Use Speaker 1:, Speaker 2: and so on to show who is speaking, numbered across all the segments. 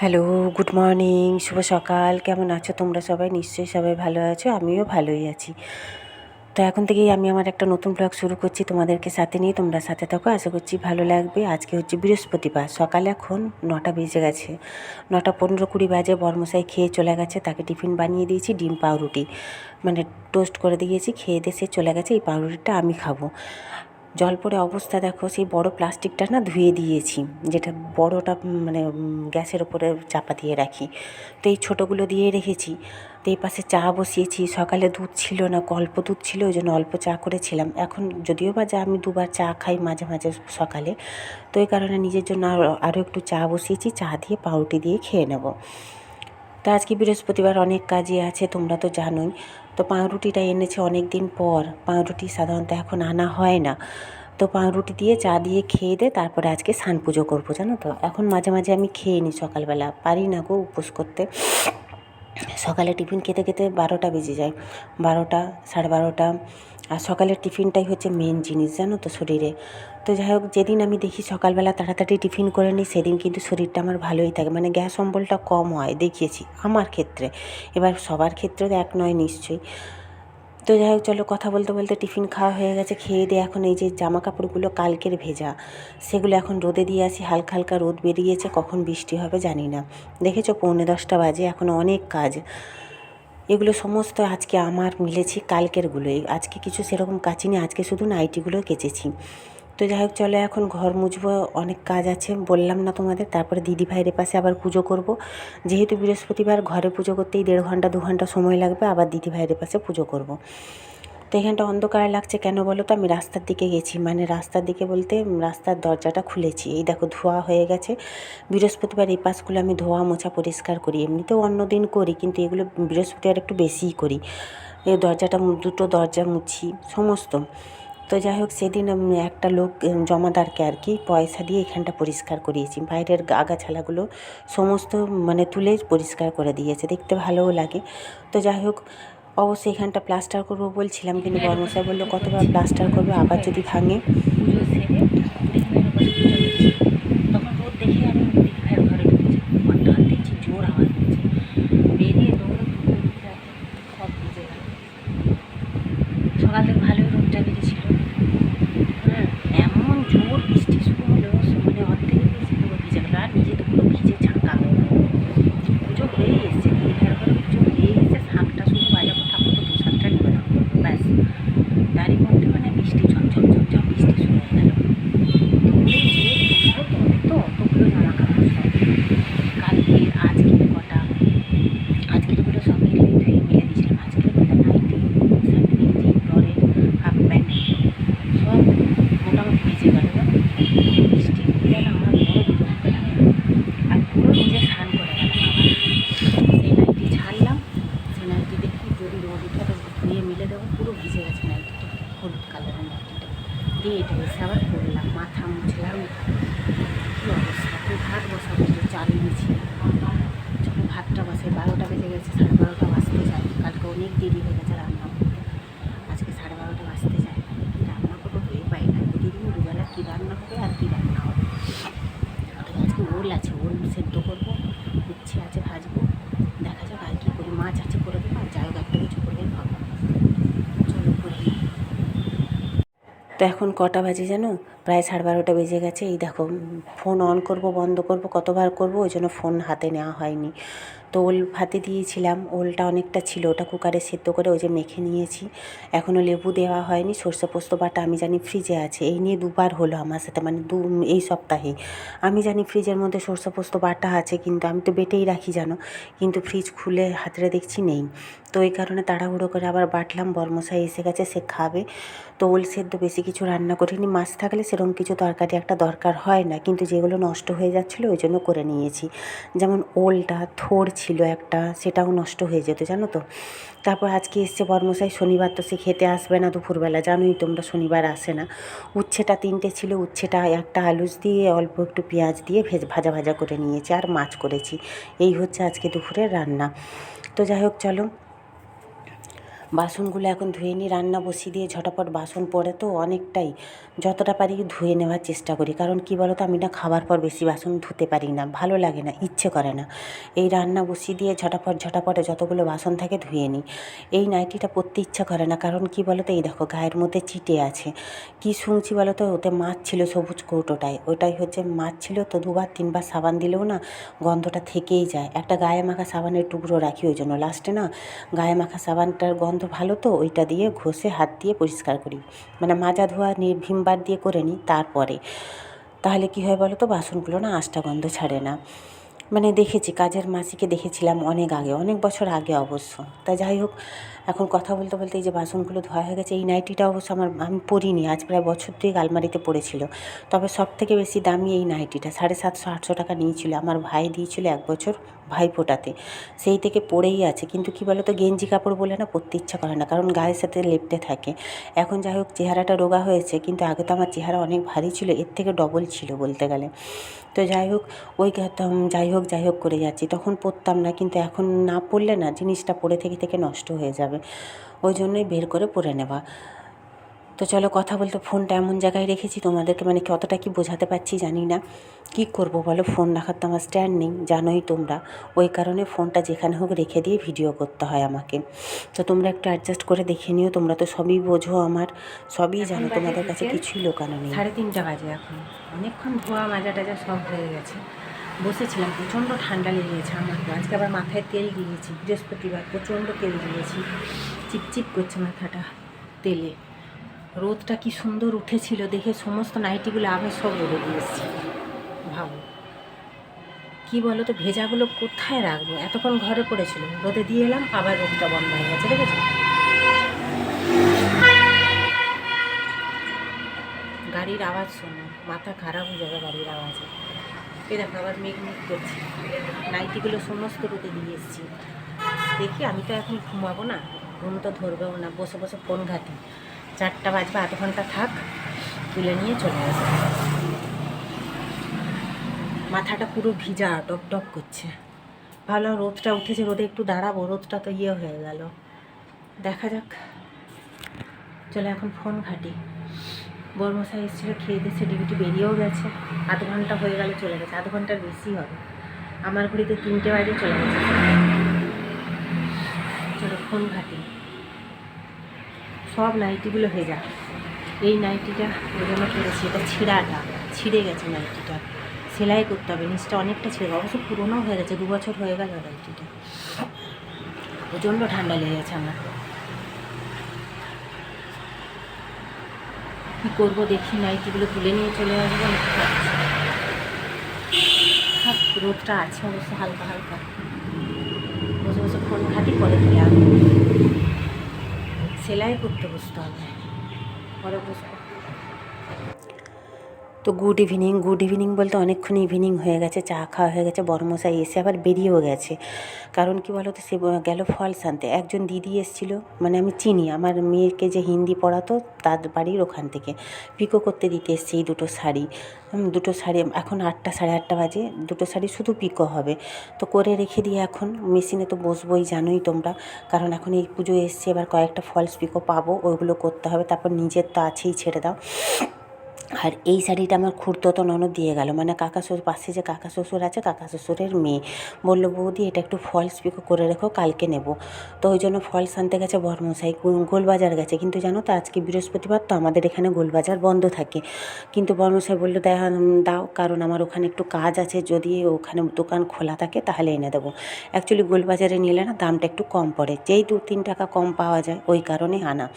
Speaker 1: Hello, good morning, শুভ সকাল। কেমন আছো তোমরা সবাই? নিশ্চয়ই সবাই ভালো আছো, আমিও ভালোই আছি। তো এখন থেকেই আমি আমার একটা নতুন ব্লগ শুরু করছি তোমাদেরকে সাথে নিয়ে। তোমরা সাথে থাকো, আশা করছি ভালো লাগবে। আজকে হচ্ছে বৃহস্পতিবার, সকালে এখন নটা বেজে গেছে। নটা পনেরো কুড়ি বাজে, বর্মশাই খেয়ে চলে গেছে। তাকে টিফিন বানিয়ে দিয়েছি, ডিম পাউরুটি। মানে টোস্ট করে দিয়েছি, খেয়ে দিয়ে সে চলে গেছে, এই পাউরুটিটা আমি খাব। জল পড়ে অবস্থা দেখো, সেই বড় প্লাস্টিকটা না ধুয়ে দিয়েছি, যেটা বড়টা মানে গ্যাসের ওপরে চাপা দিয়ে রাখি। তো এই ছোটোগুলো দিয়ে রেখেছি, তো এই পাশে চা বসিয়েছি, সকালে দুধ ছিল না অল্প দুধ ছিল, ওই জন্য অল্প চা করেছিলাম। এখন যদিও বা যা আমি দুবার চা খাই মাঝে মাঝে সকালে, তো এই কারণে নিজের জন্য আরও একটু চা বসিয়েছি, চা দিয়ে পাউরুটি দিয়ে খেয়ে নেব। তো আজকে বৃহস্পতিবার অনেক কাজই আছে, তোমরা তো জানোই। তো পাউরুটিটা এনেছে অনেক দিন পর। পাউরুটি সাধারণত এখন আনা হয় না। তো পাউরুটি দিয়ে চা দিয়ে খেয়ে দে, তারপরে আজকে স্নান পুজো করব, জানো তো। এখন মাঝে মাঝে আমি খেয়ে নিই সকালবেলা। পারি না গো উপোস করতে। সকালে টিফিন খেতে খেতে বারোটা বেজে যায়। বারোটা, সাড়ে বারোটা আর সকালের টিফিনটাই হচ্ছে মেন জিনিস, জানো তো শরীরে। তো যাই হোক, যেদিন আমি দেখি সকালবেলা তাড়াতাড়ি টিফিন করে নিই, সেদিন কিন্তু শরীরটা আমার ভালোই থাকে। মানে গ্যাস অম্বলটা কম হয়, দেখিয়েছি আমার ক্ষেত্রে। এবার সবার ক্ষেত্রে তো এক নয় নিশ্চয়ই। তো যাই হোক, চলো কথা বলতে বলতে টিফিন খাওয়া হয়ে গেছে, খেয়ে দিয়ে এখন এই যে জামা কাপড়গুলো কালকের ভেজা, সেগুলো এখন রোদে দিয়ে আসি, হালকা হালকা রোদ বেরিয়েছে, কখন বৃষ্টি হবে জানি না। দেখেছ, পৌনে দশটা বাজে, এখন অনেক কাজ। এগুলো সমস্ত আজকে আমার মিলেছি কালকেরগুলোই আজকে কিছু সেরকম কাচিনি আজকে শুধু নাইটিগুলো কেচেছি। তো যাই হোক, চলো এখন ঘর মুছবো, অনেক কাজ আছে, বললাম না তোমাদের, তারপরে দিদি ভাইয়ের পাশে আবার পুজো করব। যেহেতু বৃহস্পতিবার ঘরে পুজো করতেই দেড় ঘণ্টা, দু ঘণ্টা সময় লাগবে, আবার দিদি ভাইয়ের পাশে পুজো করব। তো এখানটা অন্ধকার লাগছে কেন বলো তো? আমি রাস্তার দিকে গেছি। মানে রাস্তার দিকে বলতে রাস্তার দরজাটা খুলেছি। এই দেখো ধোয়া হয়ে গেছে। বৃহস্পতিবার এই পাশগুলো আমি ধোয়া মোছা পরিষ্কার করি। এমনিতেও অন্য দিন করি, কিন্তু এগুলো বৃহস্পতিবার একটু বেশিই করি। এই দরজাটা দুটো দরজা মুছি, সমস্ত। তো যাই হোক, সেদিন একটা লোক জমাদারকে আর কি পয়সা দিয়ে এখানটা পরিষ্কার করিয়েছি। বাইরের আগাছালাগুলো সমস্ত মানে তুলে পরিষ্কার করে দিয়েছে। দেখতে ভালোও লাগে। তো যাই হোক অবশ্যই এখানটা প্লাস্টার করব বলছিলাম কিন্তু বর্মশাই বলল কতবার প্লাস্টার করবে আবার যদি ভাঙে তখন রোদ দেখে আমি ঘরে ঢুকেছি দেখছি জোর আওয়াজ হচ্ছে বেরিয়ে দৌড়ে সব ভিজে গেল সকাল থেকে ভালোই রোদটা বেরিয়েছিল হ্যাঁ এমন জোর বৃষ্টি শুরু হলো মানে অর্ধেক বেশি পুরো ভিজে গেলো আর নিজে তো পুরো ভিজে ঝাঁকা হয়ে গেল পুজো হয়ে এসছে দিদিভাইয়ের ঘরে পুজো হয়ে এসে শাঁখটা শুধু বাজাবো ঠাকুর তো প্রসাদটা নিয়ে রাখব ব্যাস তারই মধ্যে মানে বৃষ্টি ঝমঝম ঝমঝম বৃষ্টি শুরু হয়ে গেল তো অতগুলো জামা কাপড় সব কালকে আজকের কটা আজকেরগুলো সব মিলে ধুয়ে মিলে দিয়েছিলাম আজকের কটা নাইটি শার্ট গেঞ্জি পরের হাফ প্যান্ট সব মোটামুটি ভিজে গেল বৃষ্টি যেন আমার বড় বিরক্ত লাগে আর পুরো নিজে স্নান করে গেলাম আবার সেই নাইটি ছাড়লাম সেই নাইটি দেখি যদি রোদ উঠে তো ধুয়ে মিলে দেবো পুরো ভিজে গেছে নাইটিটা হলুদ কালারের নাইটিটা দিয়ে এটা এসে আবার করলাম মাথা মুছলাম কী অবস্থা তুই ভাত বসাবো তো চাল নিয়েছি যখন ভাতটা বসে বারোটা বেজে গেছে সাড়ে বারোটা বাজতে যায় কালকে অনেক দেরি হয়ে গেছে রান্না করতে আজকে সাড়ে বারোটা বাজতে যায় রান্না করব হয়ে পাই না প্রতিদিন দুবেলা কী রান্না হবে আর কী রান্না হবে অথচ আজকে ওল আছে ওল সেদ্ধ করব উচ্ছে আছে ভাজবো দেখা যাক আর কী করি মাছ আছে করে দেবো আর যাই হোক একটা কিছু করে খাব চলো করে নিই তো এখন কটা বাজে জানো? প্রায় সাড়ে বারোটা বেজে গেছে। এই দেখো ফোন অন করব, বন্ধ করব, কতবার করব? ওই জন্য ফোন হাতে নেওয়া হয়নি। তো ওল ভাতে দিয়েছিলাম, ওলটা অনেকটা ছিল, ওটা কুকারে সেদ্ধ করে ওই যে মেখে নিয়েছি। এখনও লেবু দেওয়া হয়নি, সর্ষে পোস্ত বাটা আমি জানি ফ্রিজে আছে, এই নিয়ে দুবার হলো আমার সাথে মানে দু, এই সপ্তাহে। আমি জানি ফ্রিজের মধ্যে সর্ষে পোস্ত বাটা আছে, কিন্তু আমি তো বেটেই রাখি, জানো? কিন্তু ফ্রিজ খুলে হাতরে দেখছি নেই। তো এই কারণে তাড়াহুড়ো করে আবার বাটলাম, বর্মশাই এসে গেছে, সে খাবে। তো ওল সেদ্ধ বেশি কিছু রান্না করিনি, মাছ থাকলে সেরকম কিছু তরকারি একটা দরকার হয় না, কিন্তু যেগুলো নষ্ট হয়ে যাচ্ছিল ওই জন্য করে নিয়েছি। যেমন ওলটা থোড় ছিল একটা, সেটাও নষ্ট হয়ে যেত, জানো তো? তারপর আজকে এসছে বর্মশাই, শনিবার তো সে খেতে আসবে না দুপুরবেলা, জানোই তোমরা শনিবার আসে না। উচ্ছেটা তিনটে ছিল, উচ্ছেটা একটা আলুস দিয়ে, অল্প একটু পেঁয়াজ দিয়ে ভেজ, ভাজা ভাজা করে নিয়েছি আর মাছ করেছি। এই হচ্ছে আজকে দুপুরের রান্না। তো যাই হোক, চলো। বাসনগুলো এখন ধুয়ে নিই রান্না বসিয়ে দিয়ে ঝটাপট বাসন পড়ে তো অনেকটাই। যতটা পারি ধুয়ে নেওয়ার চেষ্টা করি। কারণ কী বলো তো আমি না খাবার পর বেশি বাসন ধুতে পারি না। ভালো লাগে না, ইচ্ছে করে না। এই রান্না বসিয়ে দিয়ে ঝটাপট, ঝটাপটে যতগুলো বাসন থাকে ধুয়ে নিই। এই নাইটিটা পরতে ইচ্ছা করে না। কারণ কী বলো তো এই দেখো গায়ের মধ্যে চিটে আছে। কি শুনছি বলো তো ওতে মাছ ছিল সবুজ কৌটোটায়। ওটাই হচ্ছে মাছ ছিল তো দুবার, তিনবার সাবান দিলেও না গন্ধটা থেকেই যায়। একটা গায়ে মাখা সাবানের টুকরো রাখি ওই জন্য। লাস্টে না গায়ে মাখা সাবানটার গন্ধ ভালো তো, ওইটা দিয়ে ঘষে হাত দিয়ে পরিষ্কার করি। মানে মাজা ধোয়া নিয়ে ভিমবার দিয়ে করে নিই তারপরে। তাহলে কী হয় বলো তো বাসনগুলো না আষ্টা গন্ধ ছাড়ে না। মানে দেখেছি, কাজের মাসিকে দেখেছিলাম অনেক আগে, অনেক বছর আগে অবশ্য। তা যাই হোক এখন কথা বলতে বলতে এই যে বাসনগুলো ধোয়া হয়ে গেছে, এই নাইটিটা অবশ্য আমার, আমি পরিনি, আজ প্রায় বছর দুয়েক আলমারিতে পড়েছিল। তবে সব থেকে বেশি দামি এই নাইটিটা, সাড়ে সাতশো, আটশো টাকা নিয়েছিল। আমার ভাই দিয়েছিল এক বছর ভাই ফোটাতে। সেই থেকে পড়েই আছে। কিন্তু কী বলো তো গেঞ্জি কাপড় বলে না পরতে ইচ্ছা করে না, কারণ গায়ের সাথে লেপটে থাকে। এখন যাই হোক, চেহারাটা রোগা হয়েছে, কিন্তু আগে তো আমার চেহারা অনেক ভারী ছিল, এর থেকে ডবল ছিল বলতে গেলে। তো যাই হোক, ওই যাই হোক যাই হোক করে যাচ্ছি। তখন পরতাম না, কিন্তু এখন না পরলে না, জিনিসটা পরে থেকে থেকে নষ্ট হয়ে যাবে। ওই জন্যই বের করে পরে নেওয়া। তো চলো কথা বলতে ফোনটা এমন জায়গায় রেখেছি তোমাদেরকে মানে কতটা কি বোঝাতে পারছি জানি না। কি করব বলো? ফোন রাখার তো আমার স্ট্যান্ড নেই জানোই তোমরা। ওই কারণে ফোনটা যেখানে হোক রেখে দিয়ে ভিডিও করতে হয় আমাকে। তো তোমরা একটু অ্যাডজাস্ট করে দেখে নিও তোমরা তো সবই বোঝো আমার। সবই জানো তোমাদের কাছে কিছুই লোকানো নেই।
Speaker 2: সাড়ে তিনটা বাজে এখন। অনেকক্ষণ ধোয়া মাজা টাজা সব হয়ে গেছে। বসেছিলাম, প্রচণ্ড ঠান্ডা লেগেছে আমার আজকে আবার মাথায় তেল দিয়েছি, বৃহস্পতিবার প্রচণ্ড তেল দিয়েছি। চিপচিপ করছে মাথাটা তেলে। রোদটা কি সুন্দর উঠেছিল দেখে সমস্ত নাইটিগুলো আবার সব রোদে দিয়েছি। ভাবো। কি বলো তো ভেজাগুলো কোথায় রাখব? এতক্ষণ ঘরে পড়েছিল রোদে দিয়ে এলাম, আবার রোদটা বন্ধ হয়ে গেছে, দেখেছ? গাড়ির আওয়াজ শোনো, মাথা খারাপ হয়ে যাবে গাড়ির আওয়াজে। এই দেখো, আবার মেঘ মেঘ করছে। নাইটিগুলো সমস্ত রোদে দিয়ে এসেছি। দেখি, আমি তো এখন ঘুমাবো না। ঘুম তো ধরবেও না। বসে বসে ফোন ঘাটি। চারটা বাজবে, আধ ঘণ্টা থাক। তুলে নিয়ে চলে আসবে। মাথাটা পুরো ভিজা, টপ টপ করছে। ভালো রোদটা উঠেছে, রোদে একটু দাঁড়াবো। রোদটা তো ইয়ে হয়ে গেল। দেখা যাক। চলে এখন ফোন ঘাটি। বর্মশাই এসেছিল, খেয়ে দিয়েছে ডিউটি বেরিয়েও গেছে। আধ ঘণ্টা হয়ে গেলে, চলে গেছে। আধ ঘণ্টার বেশি হবে। আমার ঘড়িতে তিনটে বাজে চলে গেছে। চলো, ফোন ঘাটি। সব নাইটিগুলো ভেজা। এই নাইটিটা ওই জন্য করেছি এটা ছিঁড়াটা ছিঁড়ে গেছে নাইটিটা। সেলাই করতে হবে, নিচটা অনেকটা ছিঁড়ে গেছে। অবশ্য পুরোনো হয়ে গেছে, দু বছর হয়ে গেল নাইটিটা। প্রচণ্ড ঠান্ডা লেগে গেছে আমার। কী করব দেখি নাইটিগুলো তুলে নিয়ে চলে আসব? থাক, রোদটা আছে অবশ্য হালকা হালকা। বসে বসে ফোন ঘাটি পরে তুলে আসব সেলাই করতে বসতে হবে। পরে বসবো।
Speaker 1: তো গুড ইভিনিং গুড ইভিনিং বলতে অনেকক্ষণ ইভিনিং হয়ে গেছে, চা খাওয়া হয়ে গেছে, বড়মশাই এসে আবার বেরিয়েও গেছে। কারণ কি বলো তো সে গেল ফলস আনতে। একজন দিদি এসেছিল মানে আমি চিনি, আমার মেয়েকে যে হিন্দি পড়াতো, তার বাড়ির ওখান থেকে। পিকো করতে দিতে এসছে এই দুটো শাড়ি। দুটো শাড়ি, এখন আটটা, সাড়ে আটটা বাজে, দুটো শাড়ি শুধু পিকো হবে। তো করে রেখে দিয়ে এখন, মেশিনে তো বসবোই, জানোই তোমরা। কারণ এখন এই পুজো এসছে, এবার কয়েকটা ফলস পিকো পাবো ওইগুলো করতে হবে, তারপর নিজের তো আছেই, ছেড়ে দাও। আর এই শাড়িটা আমার খুড়তো ননদ দিয়ে গেল। মানে কাকা শ্বশুর, পাশে যে কাকা শ্বশুর আছে, কাকা শ্বশুরের মেয়ে। বলল, বৌদি, এটা একটু ফলস পিকো করে রেখো, কালকে নেব। তো ওই জন্য ফলস আনতে গেছে বর্মশাই। গোলবাজার গেছে। কিন্তু জানো তো, আজকে বৃহস্পতিবার তো আমাদের এখানে গোলবাজার বন্ধ থাকে। কিন্তু বর্মশাই বলল, দেখা দাও, কারণ আমার ওখানে একটু কাজ আছে। যদি ওখানে দোকান খোলা থাকে, তাহলে এনে দেবো। অ্যাকচুয়ালি গোলবাজারে নিলে না দামটা একটু কম পড়ে। যেই দু তিন টাকা কম পাওয়া যায়, ওই কারণে আনা।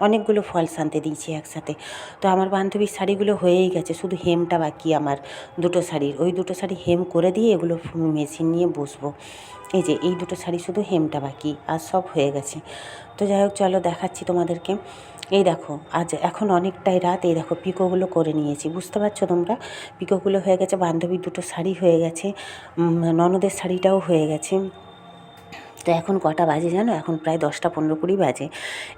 Speaker 1: অনেকগুলো ফলস আনতে দিয়েছি একসাথে। তো আমার বান্ধবীর শাড়িগুলো হয়েই গেছে, শুধু হেমটা বাকি আমার দুটো শাড়ির। ওই দুটো শাড়ি হেম করে দিয়ে এগুলো মেশিন নিয়ে বসবো। এই যে, এই দুটো শাড়ি শুধু হেমটা বাকি, আর সব হয়ে গেছে। তো যাই হোক, চলো দেখাচ্ছি তোমাদেরকে। এই দেখো, আজ এখন অনেকটাই রাত, এই দেখো পিকোগুলো করে নিয়েছি। বুঝতে পারছ তোমরা? পিকোগুলো হয়ে গেছে, বান্ধবীর দুটো শাড়ি হয়ে গেছে ননদের শাড়িটাও হয়ে গেছে। তো এখন কটা বাজে জানো? এখন প্রায় দশটা পনেরো কুড়ি বাজে।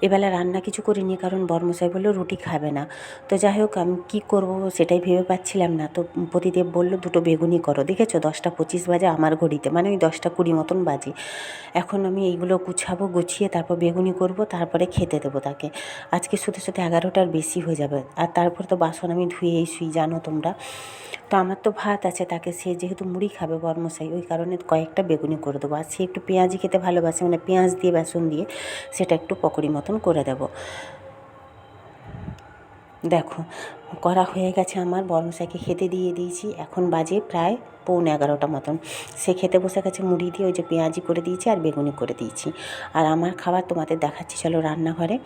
Speaker 1: এবেলা রান্না কিছু করিনি কারণ বর্মশাই বলল রুটি খাবে না। তো যাই হোক আমি কী করব সেটাই ভেবে পাচ্ছিলাম না। তো প্রতিদেব বলল, দুটো বেগুনি করো। দেখেছ? দশটা পঁচিশ বাজে আমার ঘড়িতে মানে ওই দশটা কুড়ি মতন বাজে। এখন আমি এইগুলো গুছাবো, গুছিয়ে তারপর বেগুনি করব, তারপরে খেতে দেবো তাকে। আজকে শুধু শুধু এগারোটার বেশি হয়ে যাবে। আর তারপর তো বাসন আমি ধুয়েই শুই, জানো তোমরা। তো আমার তো ভাত আছে, তাকে সে যেহেতু মুড়ি খাবে বর্মশাই, ওই কারণে কয়েকটা বেগুনি করে দেবো। আর সে একটু পেঁয়াজি খেতে ভালোবাসে মানে পেঁয়াজ দিয়ে, বেসন দিয়ে, সেটা একটু পকোড়ি মতন করে দেবো। দেখো করা হয়ে গেছে আমার। বর্মশাইকে খেতে দিয়ে দিয়েছি। এখন বাজে প্রায় পৌনে এগারোটা মতন। সে খেতে বসে গেছে, মুড়ি দিয়ে ওই যে পেঁয়াজি করে দিয়েছি আর বেগুনি করে দিয়েছি। আর আমার খাবার তোমাদের দেখাচ্ছি, চলো রান্নাঘরে।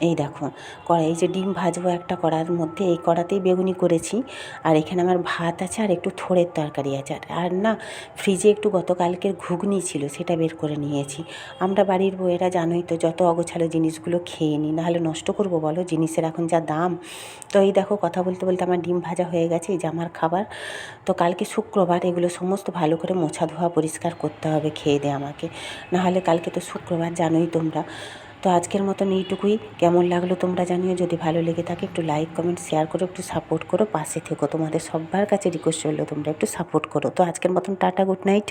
Speaker 1: এই দেখো কড়াই এই যে ডিম ভাজবো একটা কড়ার মধ্যে, এই কড়াতেই বেগুনি করেছি। আর এখানে আমার ভাত আছে আর একটু থোড়ের তরকারি আছে। আর- না, ফ্রিজে একটু গতকালকের ঘুগনি ছিল, সেটা বের করে নিয়েছি। আমরা বাড়ির বউয়েরা জানোই তো, যত অগোছালো জিনিসগুলো খেয়ে নিই, নাহলে নষ্ট করব বলো? জিনিসের এখন যা দাম। তো এই দেখো কথা বলতে বলতে আমার ডিম ভাজা হয়ে গেছে, এই যে আমার খাবার। তো কালকে শুক্রবার এগুলো সমস্ত ভালো করে মোছা ধোয়া পরিষ্কার করতে হবে খেয়ে দে আমাকে। নাহলে কালকে তো শুক্রবার জানোই তোমরা। তো আজকের মতন এইটুকুই। কেমন লাগল তোমরা জানিও। যদি ভালো লেগে থাকে একটু লাইক কমেন্ট শেয়ার করো, একটু সাপোর্ট করো, পাশে থেকো। তোমাদের সবার কাছে রিকোয়েস্ট করল তোমরা একটু সাপোর্ট করো। তো আজকের মতন টাটা গুড নাইট